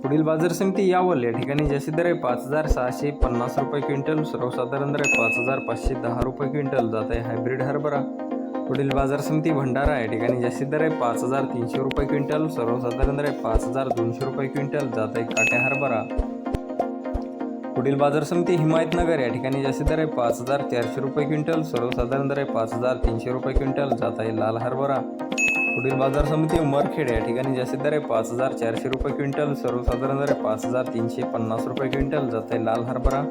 पुढील बाजार समिती यावल या ठिकाणी जास्तीत दर आहे पाच हजार सहाशे पन्नास रुपये क्विंटल सर्वसाधारण दर आहे पाच हजार पाचशे दहा रुपये क्विंटल जात आहे हायब्रिड हरभरा. पुढील बाजार समिती भंडारा या ठिकाणी जास्तीत दर आहे पाच हजार तीनशे रुपये क्विंटल सर्वसाधारण दर आहे पाच हजार दोनशे रुपये क्विंटल जात आहे काट्या हरभरा. पुढील बाजार समिती हिमायतनगर या ठिकाणी जास्तीत दर आहे पाच हजार चारशे रुपये क्विंटल सर्वसाधारण दर आहे पाच हजार तीनशे रुपये क्विंटल जात आहे लाल हरभरा. पुढील बाजार समिती उमरखेड या ठिकाणी जास्तीत दर आहे पाच हजार चारशे रुपये क्विंटल सर्वसाधारण दर आहे पाच हजार तीनशे पन्नास रुपये क्विंटल जात आहे लाल हरभरा.